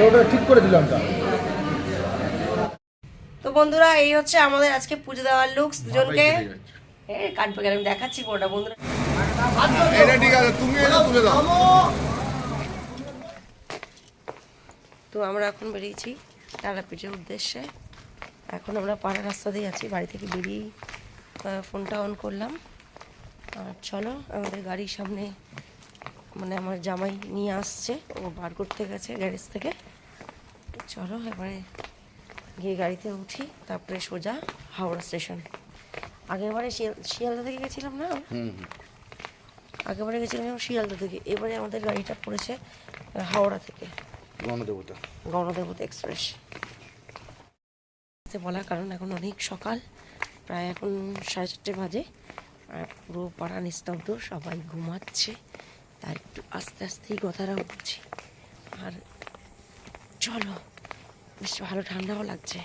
তো ওটা ঠিক করে দিলাম তা। তো বন্ধুরা এই হচ্ছে আমাদের আজকে পুজো দেওয়ার লুকস দুজনকে। কাটবে আমি দেখাচ্ছি পুরোটা বন্ধুরা। এটা ঠিক আছে তুমি এটা তুলে দাও। তো আমরা এখন বেরিয়েছি তারাপীঠের উদ্দেশ্যে। এখন আমরা পাড়া রাস্তা দিয়ে আছি বাড়ি থেকে বেরিয়েই ফোনটা অন করলাম। আর চলো আমাদের গাড়ির সামনে মানে আমার জামাই নিয়ে আসছে ও বার করতে গেছে গ্যারেজ থেকে। চলো এবারে গিয়ে গাড়িতে উঠি তারপরে সোজা হাওড়া স্টেশন। আগেরবারে শিয়াল- শিয়ালদা থেকে গেছিলাম না? আগেরবারে গেছিলাম শিয়ালদা থেকে এবারে আমাদের গাড়িটা পড়েছে হাওড়া থেকে। গণদেবতা। গণদেবতা এক্সপ্রেস। বলার কারণ এখন অনেক সকাল প্রায় এখন সাড়ে চারটে বাজে আর পুরো পাড়া নিস্তব্ধ সবাই ঘুমাচ্ছে তাই একটু আস্তে আস্তেই কথাটা উঠছি। আর চলো। বেশ ভালো ঠান্ডাও লাগছে।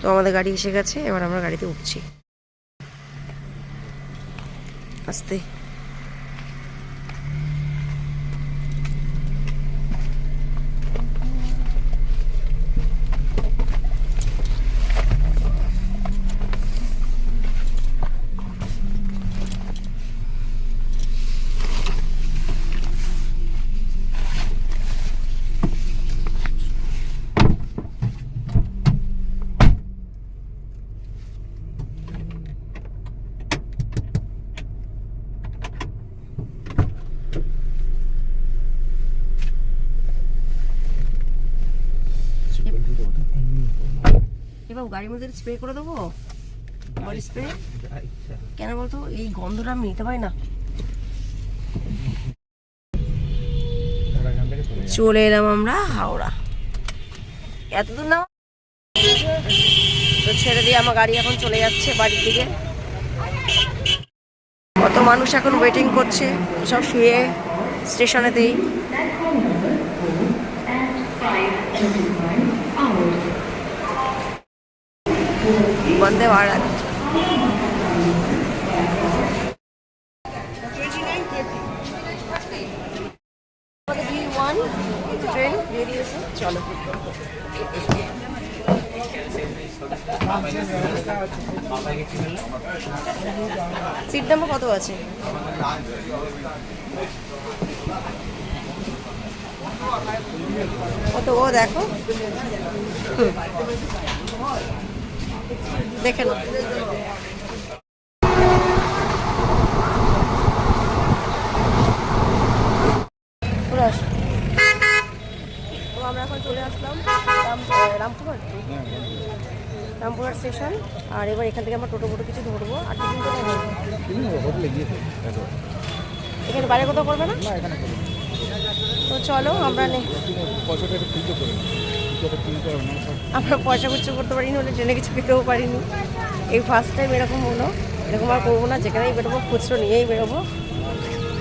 তো আমাদের গাড়ি এসে গেছে এবার আমরা গাড়িতে উঠছি। আস্তে এবার গাড়ির মধ্যে স্প্রে করে দেবো? বডি স্প্রে কেন বলতো? এই গন্ধটা আমি নিতে পারি না। চলে এলাম আমরা হাওড়া। এত দূর না? তো ছেড়ে দিয়ে আমার গাড়ি এখন চলে যাচ্ছে বাড়ির দিকে। কত মানুষ এখন ওয়েটিং করছে সব শুয়ে স্টেশনেতেই। Vande Bharat train seat number কত আছে? কত? ও দেখো। দেখে নাও। তো আমরা এখন চলে আসলাম রাম রামপুরহাট। রামপুরহাট স্টেশন। আর এবার এখান থেকে আমরা টোটো ফটো কিছু ধরবো। আর টিফিন এখানে বাইরে কোথাও করবে না? না তো চলো আমরা নে। আমরা পয়সা খুচরো করতে পারিনি, হলে ট্রেনে কিছু খেতেও পারিনি। এই ফার্স্ট টাইম এরকম হলো, এরকম আর করব না, যেখানেই বেরোবো, খুচরো নিয়েই বেরোবো।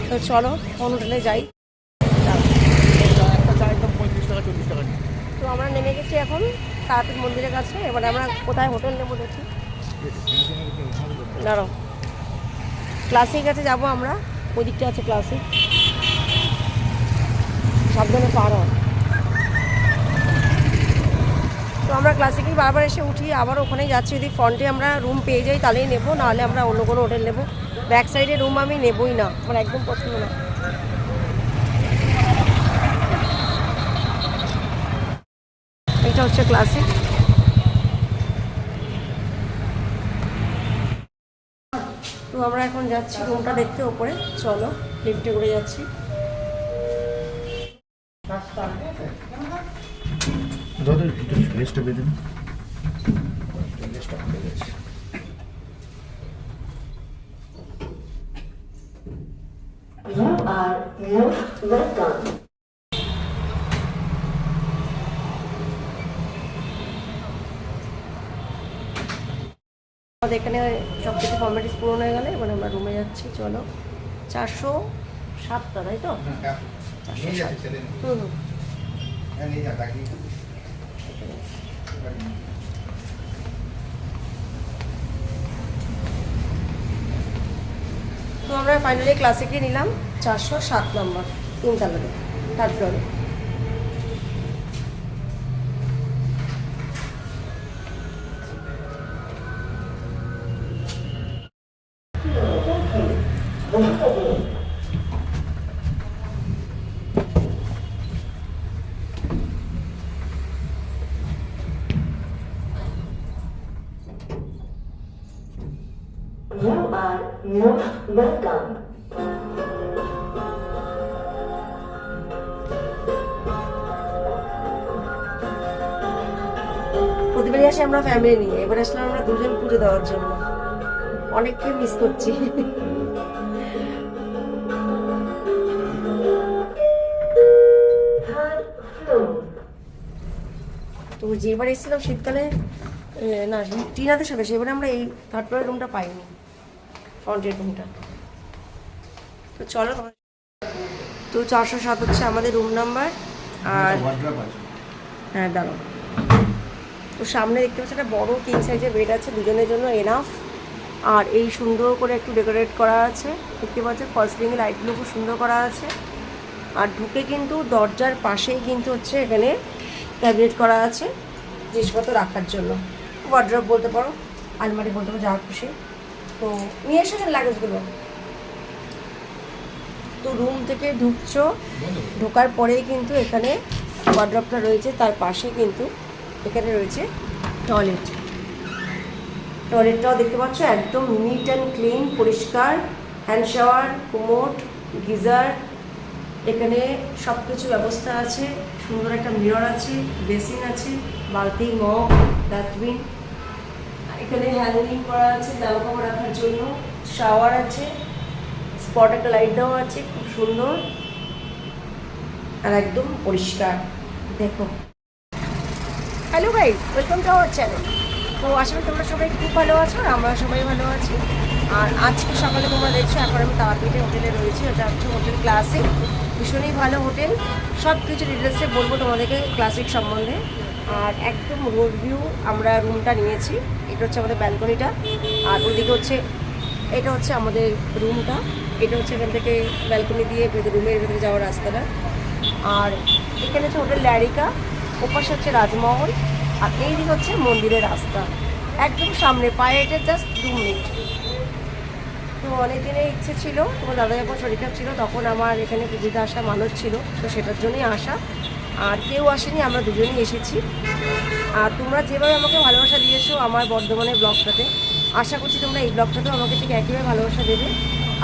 তো চলো কোন হোটেলে যাই। তো আমরা নেমে গেছি এখন, তারাপীঠ মন্দিরের কাছে, এবারে আমরা কোথায় হোটেল নেব দেখি। দাঁড়াও। ক্লাসিক কাছে যাব আমরা, ওই দিকটা আছে ক্লাসিক সাবধানে পার হও। তো আমরা ক্লাসিকেই বারবার এসে উঠি, আবার ওখানেই যাচ্ছি। যদি ফ্রন্টে আমরা রুম পেয়ে যাই, তাহলেই নেব, নাহলে আমরা অন্য কোনো হোটেল নেব। ব্যাক সাইডে রুম আমি নেবই না, আমার একদম পছন্দ না। এটা হচ্ছে ক্লাসিক তো আমরা এখন যাচ্ছি রুমটা দেখতে ওপরে, চলো লিফটে করে যাচ্ছি। লিস্টটা বেঁধে দিন লিস্টটা খুলে গেছে আমাদের এখানে সব কিছু ফর্মালিটিস পূরণ হয়ে গেলে এবার আমরা রুমে যাচ্ছি চলো। চারশো সাতটা তাই তো? যাচ্ছে ছেলে হুম হুম। হ্যাঁ তো আমরা ফাইনালি ক্লাসিকে নিলাম চারশো সাত নম্বর তিনতলা থার্ড ফ্লোরে আসলাম আমরা দুজন পুজো দেওয়ার জন্য। অনেককে মিস করছি. তো যেবার এসেছিলাম শীতকালে না টিনাদের সাথে সেবারে আমরা এই থার্ড ফ্লোরের রুমটা পাইনি ফ্রন্টের রুমটা তো চলো তো চারশো সাত হচ্ছে আমাদের রুম নাম্বার আর হ্যাঁ দাঁড়াও। তো সামনে দেখতে পাচ্ছি একটা বড় কিং সাইজের বেড আছে, দুজনের জন্য এনাফ আর এই সুন্দর করে একটু ডেকোরেট করা আছে। দেখতে পাচ্ছি ফল লাইটগুলো খুব সুন্দর করা আছে। আর ঢুকে কিন্তু দরজার পাশেই কিন্তু হচ্ছে এখানে ক্যাবিনেট করা আছে, জিনিসপত্র রাখার জন্য। ওয়ার্ড্রপ বলতে পারো, আলমারি বলতে পারো, যা খুশি। তো নিয়ে এসে লাগেজগুলো তো রুম থেকে ঢুকছো, ঢোকার পরেই কিন্তু এখানে ওয়ার্ড্রপটা রয়েছে, তার পাশে কিন্তু এখানে রয়েছে টয়লেট টয়লেটটাও দেখতে পাচ্ছ, একদম নিট অ্যান্ড ক্লিন পরিষ্কার। হ্যান্ড শাওয়ার কোমোট, গিজার, এখানে সব কিছু ব্যবস্থা আছে। সুন্দর একটা মিরর আছে বেসিন আছে, বালতি, মগ ডাস্টবিন এখানে হ্যাঙ্গিং করা আছে জামা কাপড় রাখার জন্য। শাওয়ার আছে স্পট একটা লাইট দেওয়া আছে, খুব সুন্দর। আর একদম পরিষ্কার। দেখো। Hello guys welcome to our channel তো আসলে তোমরা সবাই খুব ভালো আছো আমরা সবাই ভালো আছি। আর আজকে সকালে তোমরা দেখছ, এখন আমি তারাপীঠে হোটেলে রয়েছি। ওটা হচ্ছে হোটেল ক্লাসিক ভীষণই ভালো হোটেল সব কিছু ডিটেলসে বলব তোমাদেরকে ক্লাসিক সম্বন্ধে। আর একদম রোড ভিউ আমরা রুমটা নিয়েছি। এটা হচ্ছে আমাদের ব্যালকনিটা। আর ওদিকে হচ্ছে, এটা হচ্ছে আমাদের রুমটা এটা হচ্ছে এখান থেকে ব্যালকনি দিয়ে রুমের ভেতরে যাওয়ার রাস্তাটা। আর এখানে হচ্ছে হোটেল ল্যারিকা ওপাশে হচ্ছে রাজমহল আর এই দিকে হচ্ছে মন্দিরের রাস্তা। একদম সামনে, পায়ে হেঁটে জাস্ট দু মিনিট। তো অনেক দিনের ইচ্ছে ছিল তোমার দাদা যখন শরীর খারাপ ছিল, তখন আমার এখানে পুজোতে আসা মানুষ ছিল, তো সেটার জন্যই আসা। আর কেউ আসেনি, আমরা দুজনেই এসেছি। আর তোমরা যেভাবে আমাকে ভালোবাসা দিয়েছ আমার বর্ধমানের ব্লগটাতে, আশা করছি তোমরা এই ব্লগটাতেও আমাকে ঠিক একইভাবে ভালোবাসা দেবে।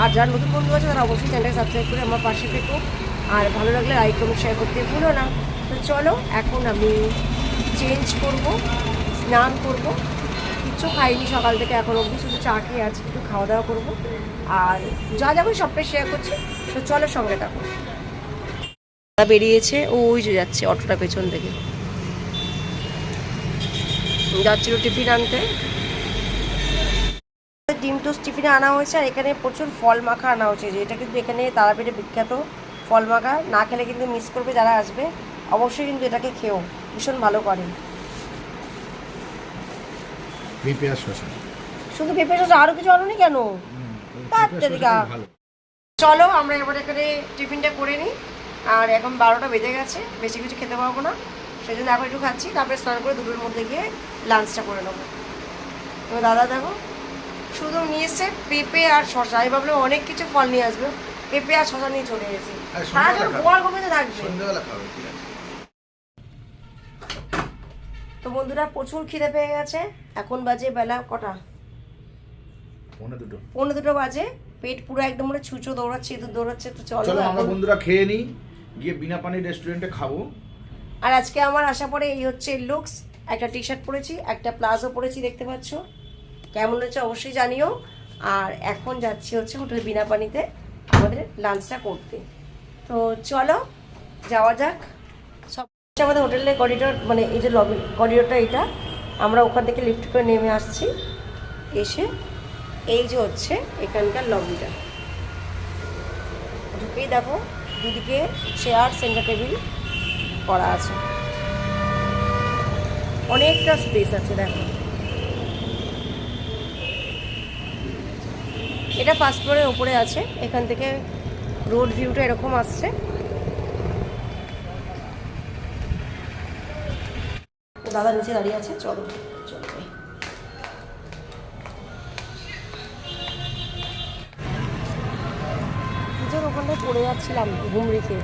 আর যারা নতুন বন্ধু আছে তারা অবশ্যই চ্যানেলটাকে সাবস্ক্রাইব করে আমার পাশে থেকো। আর ভালো লাগলে লাইক কমেন্ট শেয়ার করতে ভুলো না। তো চলো এখন আমি চেঞ্জ করব স্নান করব। কিচ্ছু খাইনি সকাল থেকে এখন অবধি শুধু চা খেয়ে আছি একটু খাওয়া দাওয়া করব। আর যা যাব সবটাই শেয়ার করছি তো চলো সঙ্গে থাকো। বেরিয়েছে ও ওই যে যাচ্ছে অটোটা পেছন থেকে। যাচ্ছিল টিফিন আনতে। ডিম টোস্ট টিফিনে আনা হয়েছে আর এখানে প্রচুর ফল মাখা আনা হয়েছে যে এটা কিন্তু এখানে তারাপীঠে বিখ্যাত ফল মাখা। না খেলে কিন্তু মিস করবে যারা আসবে। অবশ্যই কিন্তু এটাকে খেও ভীষণ ভালো করে। পেঁপে আর শুধু পেঁপে সস আরও কিছু আনো কেন চলো আমরা এবার এখানে টিফিনটা করে নিই আর এখন বারোটা বেজে গেছে বেশি কিছু খেতে পারব না সেই জন্য এখন একটু খাচ্ছি তারপরে স্নান করে দুটোর মধ্যে গিয়ে লাঞ্চটা করে নেব তো দাদা দেখো শুধু নিয়ে এসছে পেঁপে আর শশা আমি ভাবলাম অনেক কিছু ফল নিয়ে আসবে পেঁপে আর শশা নিয়ে চলে এসেছি সারা সন্ধ্যাবেলা যখন গোয়ার থাকবে সন্ধ্যাবেলা খাবে ঠিক আছে তো বন্ধুরা প্রচুর খিদে পেয়ে গেছে। এখন বাজে বেলা কটা? পৌনে দুটো। পনেরো দুটো বাজে। পেট পুরো একদম মানে ছুঁচো দৌড়াচ্ছে ইঁদুর দৌড়াচ্ছে তো চলো চলো আমরা বন্ধুরা খেয়ে নিই গিয়ে বিনা পানি রেস্টুরেন্টে খাব। আর আজকে আমার আসা পরে এই হচ্ছে লুকস একটা টি শার্ট পরেছি একটা প্লাজো পরেছি দেখতে পাচ্ছ। কেমন হচ্ছে অবশ্যই জানিও। আর এখন যাচ্ছি হচ্ছে হোটেল বিনা পানিতে আমাদের লাঞ্চটা করতে। তো চলো যাওয়া যাক। আমাদের হোটেলের করিডোর মানে এই যে লবি করিডোরটা এটা। আমরা ওখান থেকে লিফট করে নেমে আসছি। এসে এই যে হচ্ছে এখানকার লবিটা ঢুকেই দেখো, দুদিকে চেয়ার সেন্টার টেবিল করা আছে। অনেকটা স্পেস আছে, দেখো। এটা ফার্স্ট ফ্লোরের ওপরে আছে। এখান থেকে রোড ভিউটা এরকম আসছে। দাদা নিচে দাঁড়িয়ে আছে, চলো পড়ে যাচ্ছিলাম ঘুম রেখে।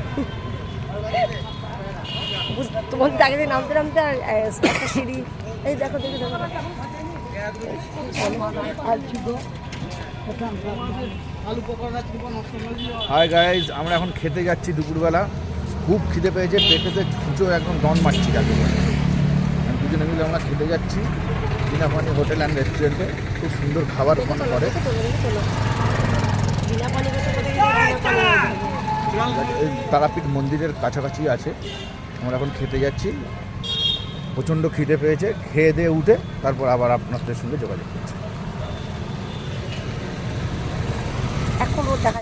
আগে নামতে নামতে দেখো আমরা এখন খেতে যাচ্ছি দুপুরবেলা। খুব খিদে পেয়েছে, পেটেতে ছুঁচো একদম দন মারছি যাকে দুজনে মিলে আমরা খেতে যাচ্ছি। বিনাপানি হোটেল অ্যান্ড রেস্টুরেন্টে খুব সুন্দর খাবার ওখানে করে তারাপীঠ মন্দিরের কাছাকাছি আছে। আমরা এখন খেতে যাচ্ছি। প্রচণ্ড খিদে পেয়েছে। খেয়ে দিয়ে উঠে তারপর আবার আপনাদের সঙ্গে যোগাযোগ করছি। এখন দেখা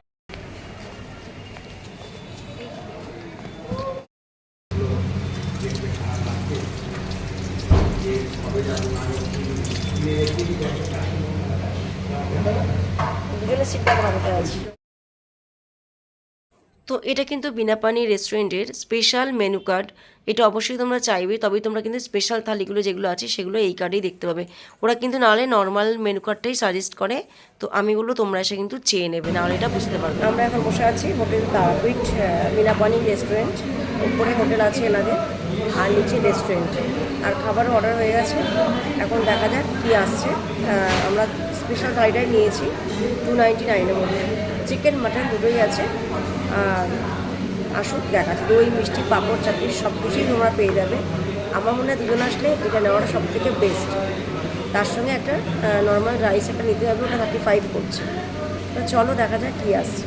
তো এটা কিন্তু বিনাপানি রেস্টুরেন্টের স্পেশাল মেনু কার্ড এটা অবশ্যই তোমরা চাইবে, তবেই তোমরা কিন্তু স্পেশাল থালিগুলো যেগুলো আছে সেগুলো এই কার্ডেই দেখতে পাবে। ওরা কিন্তু নাহলে নর্মাল মেনু কার্ডটাই সাজেস্ট করে। তো আমি আমিগুলো তোমরা এসে কিন্তু চেয়ে নেবে, নাহলে এটা বুঝতে পারবে আমরা এখন বসে আছি হোটেল তারাপীঠ বিনাপানি রেস্টুরেন্ট উপরে হোটেল আছে এনাদের, আর নিচে রেস্টুরেন্ট আর খাবারও অর্ডার হয়ে গেছে। এখন দেখা যাক কী আসছে। আমরা স্পেশাল থালিটাই নিয়েছি টু নাইনটি নাইনের মধ্যে। চিকেন মাটন দুটোই আছে। আসুক দেখা দই, মিষ্টি, পাঁপড়, চাটনি সব কিছুই তোমরা পেয়ে যাবে। আমার মনে হয় দুজন আসলে এটা নেওয়াটা সব থেকে বেস্ট তার সঙ্গে একটা নর্মাল রাইস একটা নিতে হবে, ওটা থার্টি ফাইভ করছে। তো চলো দেখা যাক কী আসছে।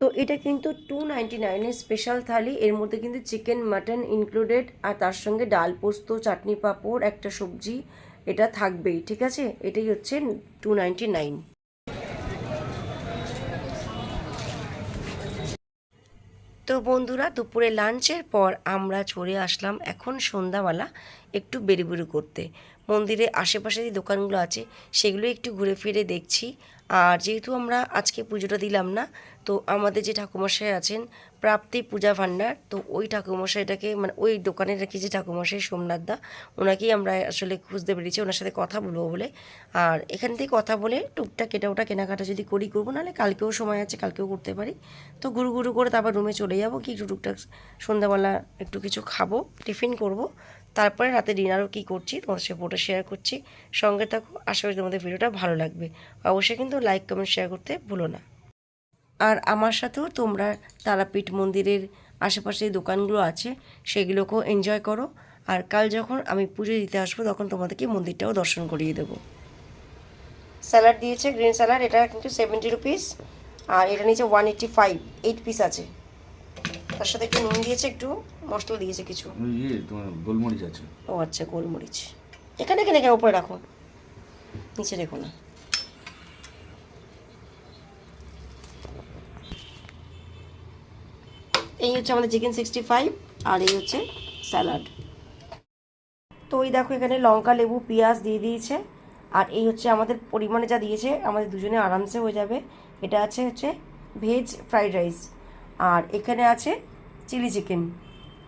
তো এটা কিন্তু টু নাইনটি নাইনের স্পেশাল থালি। এর মধ্যে কিন্তু চিকেন মাটন ইনক্লুডেড আর তার সঙ্গে ডাল পোস্ত, চাটনি পাঁপড়, একটা সবজি, এটা থাকবেই, ঠিক আছে? এটাই হচ্ছে টু নাইনটি নাইন তো বন্ধুরা, দুপুরে লাঞ্চের পর আমরা চড়ে আসলাম এখন সন্ধ্যাবেলা একটু বেরুবেরু করতে। মন্দিরের আশেপাশে যে দোকানগুলো আছে, সেগুলো একটু ঘুরে ফিরে দেখছি। আর যেহেতু আমরা আজকে পুজোটা দিলাম না, তো আমাদের যে ঠাকুমশাই আছেন প্রাপ্তি পূজা ভাণ্ডার তো ওই ঠাকুমশাইটাকে মানে ওই দোকানে কি যে ঠাকুমশাই সোমনাথ দা, ওনাকেই আমরা আসলে খুঁজতে পেরেছি, ওনার সাথে কথা বলব বলে। আর এখান থেকে কথা বলে টুকটাক এটা ওটা কেনাকাটা যদি করি করব, নাহলে কালকেও সময় আছে, কালকেও করতে পারি। তো গুরু গুরু করে তারপর রুমে চলে যাব কি একটু টুকটাক সন্ধ্যাবেলা একটু কিছু খাব, টিফিন করব। তারপরে রাতে ডিনারও কী করছি, তোমাদের সাথে ফটো শেয়ার করছি। সঙ্গে থাকো, আশা করি তোমাদের ভিডিওটা ভালো লাগবে। অবশ্যই কিন্তু লাইক কমেন্ট শেয়ার করতে ভুলো না। আর আমার সাথেও তোমরা তারাপীঠ মন্দিরের আশেপাশে দোকানগুলো আছে, সেগুলোকেও এনজয় করো। আর কাল যখন আমি পুজো দিতে আসব, তখন তোমাদেরকে মন্দিরটাও দর্শন করিয়ে দেবো। স্যালাড দিয়েছে গ্রিন স্যালাড এটা কিন্তু সেভেন্টি রুপিস আর এটা নিচে one eighty five eight piece আছে। তার সাথে একটু নুন দিয়েছে একটু মশলা দিয়েছে কিছু। ইয়ে তোমার গোলমরিচ আছে। ও আচ্ছা গোলমরিচ। এখানে এখানে কেন উপরে রাখো নিচে রেখো না। এই হচ্ছে আমাদের চিকেন সিক্সটি ফাইভ আর এই হচ্ছে স্যালাড তো ওই দেখো এখানে লঙ্কা লেবু পেঁয়াজ দিয়ে দিয়েছে। আর এই হচ্ছে আমাদের পরিমাণে যা দিয়েছে আমাদের দুজনে আরামসে হয়ে যাবে। এটা আছে হচ্ছে ভেজ ফ্রাইড রাইস আর এখানে আছে চিলি চিকেন।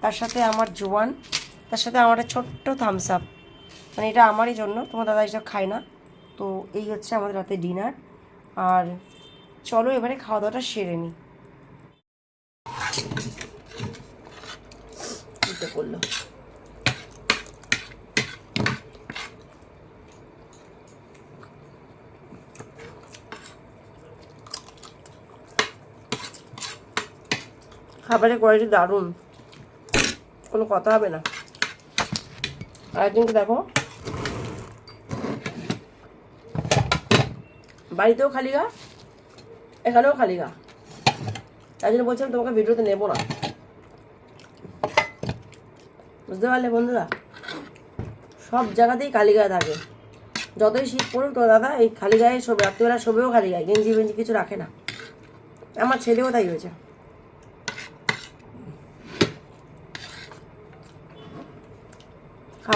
তার সাথে আমার জোয়ান, তার সাথে আমার একটা ছোট্ট থামস আপ মানে এটা আমারই জন্য, তোমার দাদা এসব খায় না। তো এই হচ্ছে আমাদের রাতে ডিনার আর চলো এবারে খাওয়া দাওয়াটা সেরে নিই করল? খাবারের কোয়ালিটি দারুণ। কোনো কথা হবে না। আর একদিনকে দেখো। বাড়িতেও খালি গা, এখানেও খালি গা। তাই জন্য বলছিলাম তোমাকে ভিডিওতে নেব না। বুঝতে পারলে বন্ধুরা? সব জায়গাতেই খালি গায়ে থাকে। যতই শীত পড়ুক তো দাদা, এই খালি গায়ে শোবে রাত্রিবেলা শোবেও খালি গায়ে, গেঞ্জি বেঞ্জি কিছু রাখে না। আমার ছেলেও তাই হয়েছে।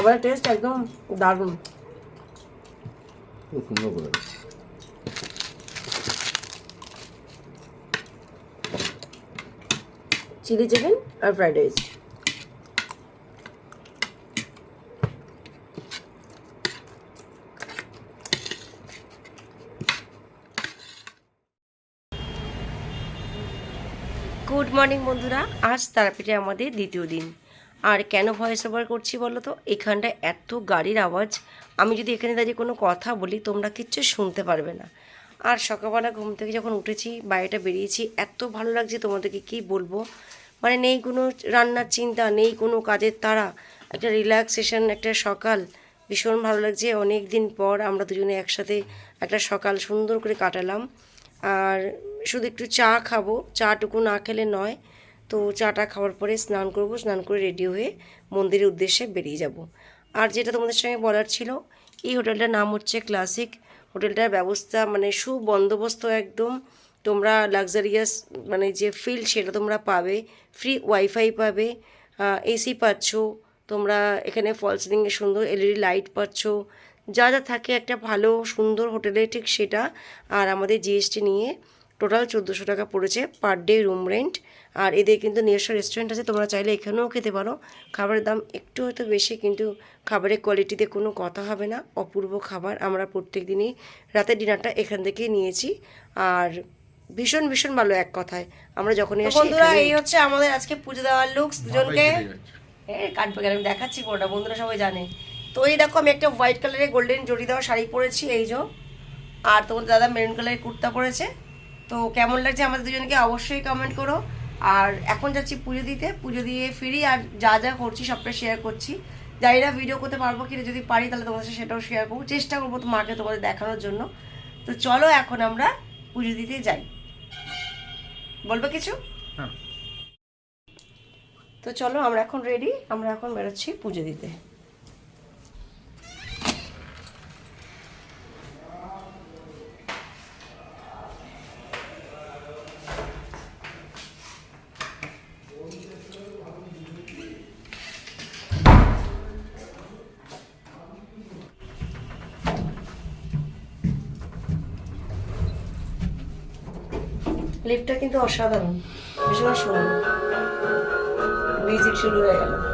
খাবারের টেস্ট একদম দারুণ। খুব সুন্দর করে চিলি চিকেন আর ফ্রাইড রাইস গুড মর্নিং বন্ধুরা আজ তারাপীঠে আমাদের দ্বিতীয় দিন। আর কেন ভয়েস ওভার করছি বলো তো? এখানটায় এত গাড়ির আওয়াজ। আমি যদি এখানে দাঁড়িয়ে কোনো কথা বলি, তোমরা কিচ্ছু শুনতে পারবে না। আর সকালবেলা ঘুম থেকে যখন উঠেছি, বাইরেটা বেরিয়েছি, এত ভালো লাগছে তোমাদেরকে, কী বলব? মানে নেই কোনো রান্নার চিন্তা, নেই কোনো কাজের তাড়া। একটা রিল্যাক্সেশন একটা সকাল। ভীষণ ভালো লাগছে। অনেক দিন পর আমরা দুজনে একসাথে একটা সকাল সুন্দর করে কাটালাম। আর শুধু একটু চা খাব। চাটুকু না খেলে নয় তো চাটা খাওয়ার পরে স্নান করব, স্নান করে রেডি হয়ে মন্দিরের উদ্দেশ্যে বেরিয়ে যাব। আর যেটা তোমাদের সঙ্গে বলার ছিল, এই হোটেলটার নাম হচ্ছে ক্লাসিক। হোটেলটার ব্যবস্থা মানে সুবন্দোবস্ত একদম। তোমরা লাক্সারিয়াস মানে যে ফিল সেটা তোমরা পাবে। ফ্রি ওয়াইফাই পাবে এসি পাচ্ছ। তোমরা এখানে ফল সিলিংয়ে সুন্দর এলইডি লাইট পাচ্ছ। যা যা থাকে একটা ভালো সুন্দর হোটেলে ঠিক সেটা। আর আমাদের জিএসটি নিয়ে টোটাল চোদ্দোশো টাকা পড়েছে পার ডে রুম রেন্ট আর এদের কিন্তু নিজস্ব রেস্টুরেন্ট আছে তোমরা চাইলে এখানেও খেতে পারো। খাবারের দাম একটু হয়তো বেশি কিন্তু খাবারের কোয়ালিটিতে কোনো কথা হবে না। অপূর্ব খাবার আমরা প্রত্যেক দিনই রাতের ডিনারটা এখান থেকেই নিয়েছি। আর ভীষণ ভীষণ ভালো এক কথায়। আমরা যখনই আসি বন্ধুরা এই হচ্ছে আমাদের আজকে পুজো দেওয়ার লুকস দুজনকে হ্যাঁ কাটবে আমি দেখাচ্ছি পুরোটা বন্ধুরা সবাই জানে। তো এই দেখো আমি একটা হোয়াইট কালারের গোল্ডেন জড়ি দেওয়া শাড়ি পরেছি এই যে। আর তোমার দাদা মেরুন কালারের কুর্তা পরেছে। তো কেমন লাগছে আমাদের দুজনকে অবশ্যই কমেন্ট করো। আর এখন যাচ্ছি পুজো দিতে। পুজো দিয়ে ফিরি আর যা যা করছি সবটা শেয়ার করছি। জানি না ভিডিও করতে পারব কি না, যদি পারি তাহলে তোমাদের সাথে সেটাও শেয়ার করব। চেষ্টা করব তো মাকে তোমাদের দেখানোর জন্য। তো চলো এখন আমরা পুজো দিতে যাই। বলবে কিছু? হ্যাঁ। তো চলো আমরা এখন রেডি আমরা এখন বেরোচ্ছি পুজো দিতে। অসাধারণ ভীষণ সুন্দর। মিউজিক শুরু হয়ে গেল।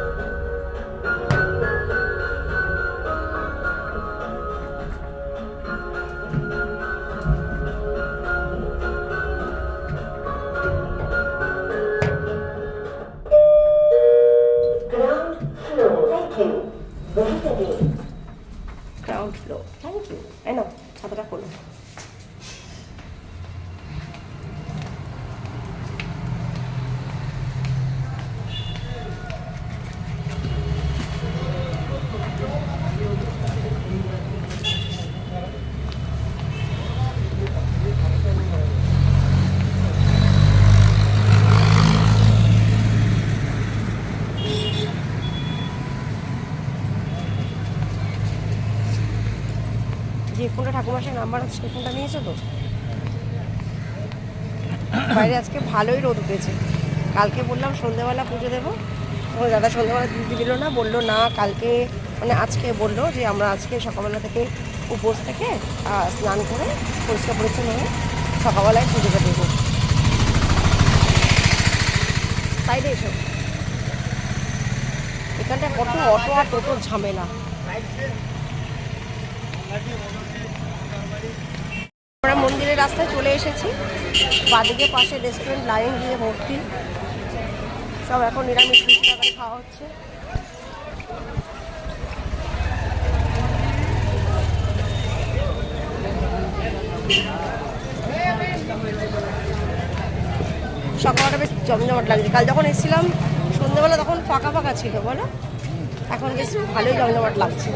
নাম্বার আছে ফোনটা নিয়েছো তো? বাইরে আজকে ভালোই রোদ উঠেছে। কালকে বললাম সন্ধ্যেবেলা পুজো দেবো। ওই দাদা সন্ধ্যেবেলা দিতে দিল না, বলল না, কালকে মানে আজকে বলল যে আমরা আজকে সকালবেলা থেকে উপোস থেকে স্নান করে পরিষ্কার পরিচ্ছন্ন হয়ে সকালবেলায় পুজোটা দেবো। সাইডে এসো। এখানটা কত অটো আর টোটোর ঝামেলা। আমরা মন্দিরের রাস্তায় চলে এসেছি। বাদিকে পাশে রেস্টুরেন্ট লাইন দিয়ে ভর্তি। সব এখন নিরামিষ টাকায় খাওয়া হচ্ছে। সকালটা বেশ জমজমাট লাগছে। কাল যখন এসেছিলাম, সন্ধ্যেবেলা তখন ফাঁকা ফাঁকা ছিল, বলো? এখন বেশ ভালোই জমজমাট লাগছে।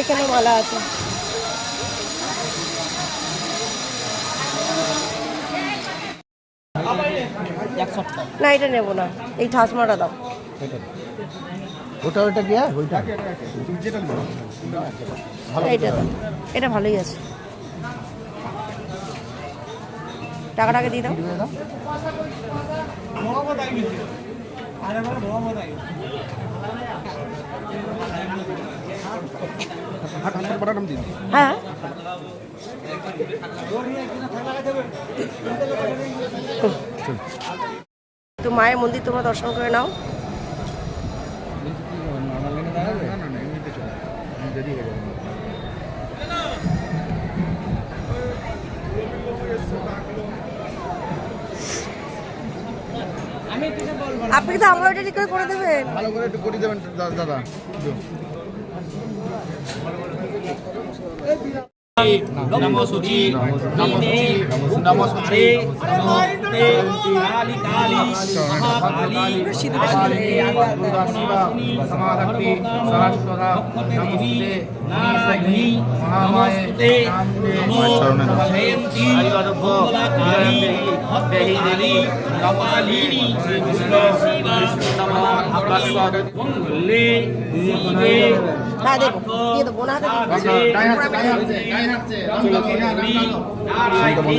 এখানে মালা আছে। না এটা নেব না। এই ঠাসমাটা দাও। ওটা ওটা কি আর ওইটা এইটা দাও। এটা ভালোই আছে। টাকাটাকে দিয়ে দাও। দিয়ে দাও। হ্যাঁ। তো মায়ের মন্দির তোমরা দর্শন করে নাও। আপনি তো এমব্রয়ডারি করে করে দেবেন। ভালো করে একটু করে দেবেন দা- দাদা একটু। নমো সুচি নমো সুচি নমো সুচি নমোস্তে কালী কালী মহাকালী শিবা সমাধক্তি সহস্রধা নমস্তে নারায়ণী নমস্তে নমো জয়ন্তী মঙ্গলাকালী ভদ্রকালী কপালিনী শিবা মঙ্গলে শিবে হ্যাঁ দেখো দিয়ে দেবো না হাতে দিয়ে দেবো। ডাই হাতে ডাই হাতে ডাই হাতে নারায়ণী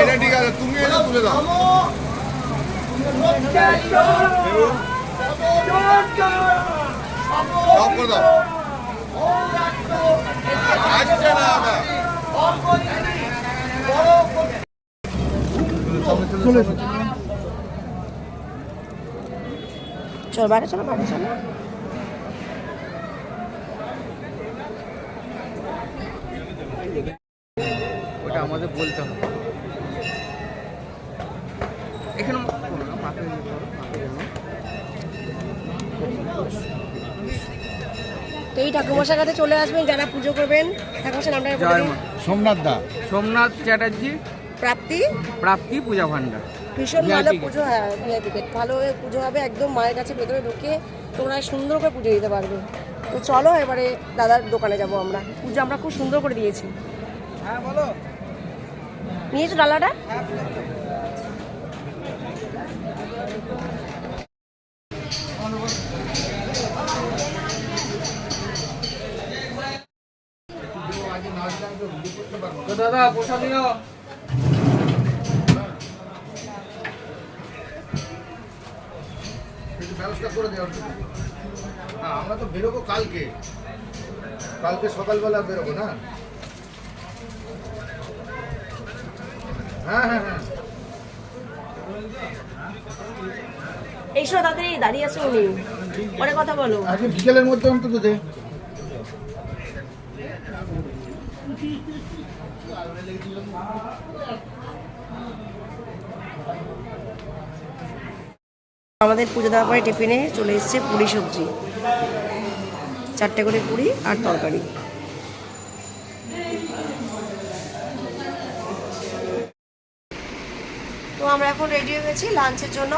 এটা ঠিক আছে তুমি এটা তুলে দাও অফ করে দাও। চলো বাইরে চলো বাইরে চলো। ওটা আমাদের বলতে হবে এখানে মাকে দিতে হবে, মাকে দেবো। তো এই ঠাকুরমশার কাছে চলে আসবেন যারা পুজো করবেন নামটা। মা। সোমনাথ দা। সোমনাথ চ্যাটার্জি। প্রাপ্তি? প্রাপ্তি পূজা ভান্ডার ভীষণ ভালো পুজো হ্যাঁ ভিআইপি ভালো হয়ে পুজো হবে একদম মায়ের কাছে ভেতরে ঢুকে তোমরা সুন্দর করে পুজো দিতে পারবে। তো চলো এবারে দাদার দোকানে যাব আমরা। পুজো আমরা খুব সুন্দর করে দিয়েছি। হ্যাঁ বলো। নিয়েছো ডালাটা? পোষা দিও ব্যবস্থা করে দেওয়ার জন্য হ্যাঁ আমরা তো বেরোবো কালকে। কালকে সকালবেলা বেরোবো না? হ্যাঁ হ্যাঁ হ্যাঁ। এইসব তাড়াতাড়ি দাঁড়িয়ে আছে উনি। পরে কথা বলো। আজকে বিকেলের মধ্যে অন্তত দে। আমাদের পুজো দেওয়ার পরে টিফিনে চলে এসেছে পুরি সবজি। চারটে করে পুরি আর তরকারি। তো আমরা এখন রেডি হয়ে গেছি লাঞ্চের জন্য।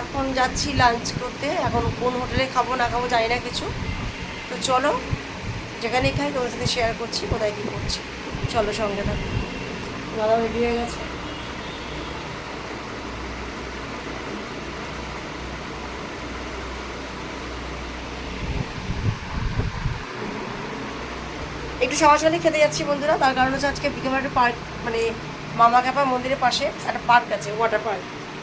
এখন যাচ্ছি লাঞ্চ করতে। এখন কোন হোটেলে খাব না খাব জানি না কিছু। তো চলো, যেখানেই খাই তোমার সাথে শেয়ার করছি, কোথায় কী করছি। চলো সঙ্গে থাকো। দাদা রেডি হয়ে গেছে। একটু সকালে খেতে যাচ্ছি বন্ধুরা। তার কারণ হচ্ছে আজকে বিকেলবাড়ি পার্ক মানে মামা ক্যাপা মন্দিরের পাশে একটা পার্ক আছে ওয়াটার পার্ক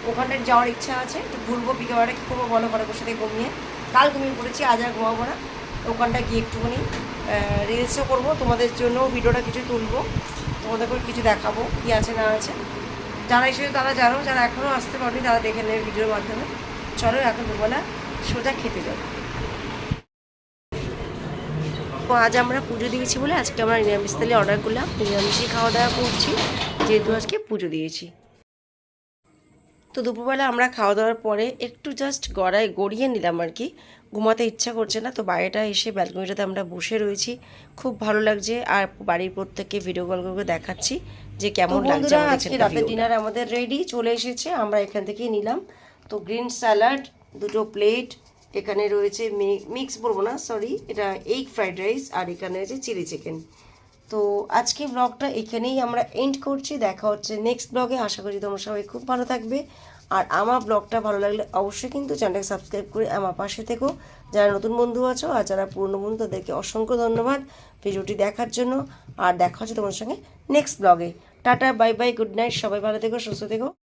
ওখানটায় যাওয়ার ইচ্ছা আছে, একটু ঘুরবো বিকেলবাড়ি কী করব বলো ঘরে বসে থেকে ঘুমিয়ে। কাল ঘুমিয়ে পড়েছি, আজ আর ঘুমাবো না। ওখানটায় গিয়ে একটুখানি রিলসও করব, তোমাদের জন্য ভিডিওটা কিছু তুলবো তোমাদেরকে কিছু দেখাবো, কী আছে না আছে। যারা এসেছে তারা জানো, যারা এখনও আসতে পারেনি, তারা দেখে নেবে ভিডিওর মাধ্যমে। চলো, এখন দুবেলা সোজা খেতে যাব। আজ আমরা পুজো দিয়েছি বলে আজকে আমরা নিরামিষ থালি অর্ডার করলাম। নিরামিষই খাওয়া দাওয়া করছি, যেহেতু আজকে পুজো দিয়েছি। তো দুপুরবেলা আমরা খাওয়া দাওয়ার পরে একটু জাস্ট গড়ায় গড়িয়ে নিলাম আর কি। ঘুমাতে ইচ্ছা করছে না তো বাইরেটা এসে ব্যালকনিটাতে আমরা বসে রয়েছি। খুব ভালো লাগছে আর বাড়ির প্রত্যেককে ভিডিও কল করে দেখাচ্ছি যে কেমন লাগছে আজকে রাতের ডিনার আমাদের রেডি চলে এসেছে আমরা এখান থেকেই নিলাম। তো গ্রিন স্যালাড দুটো প্লেট এখানে রয়েছে মিক্স বলব না সরি এটা এগ ফ্রাইড রাইস আর এখানে রয়েছে চিলি চিকেন তো আজকে ব্লগটা এখানেই আমরা এন্ড করছি দেখা হচ্ছে নেক্সট ব্লগে আশা করি তোমরা সবাই খুব ভালো থাকবে। আর আমার ব্লগটা ভালো লাগলে অবশ্যই কিন্তু চ্যানেলটাকে সাবস্ক্রাইব করে আমার পাশে থেকো। যারা নতুন বন্ধু আছো আর যারা পুরনো বন্ধু, তাদেরকে অসংখ্য ধন্যবাদ ভিডিওটি দেখার জন্য। আর দেখা হচ্ছে তোমার সঙ্গে নেক্সট ব্লগে tata bye bye good night সবাই ভালো থেকো, সুস্থ থেকো।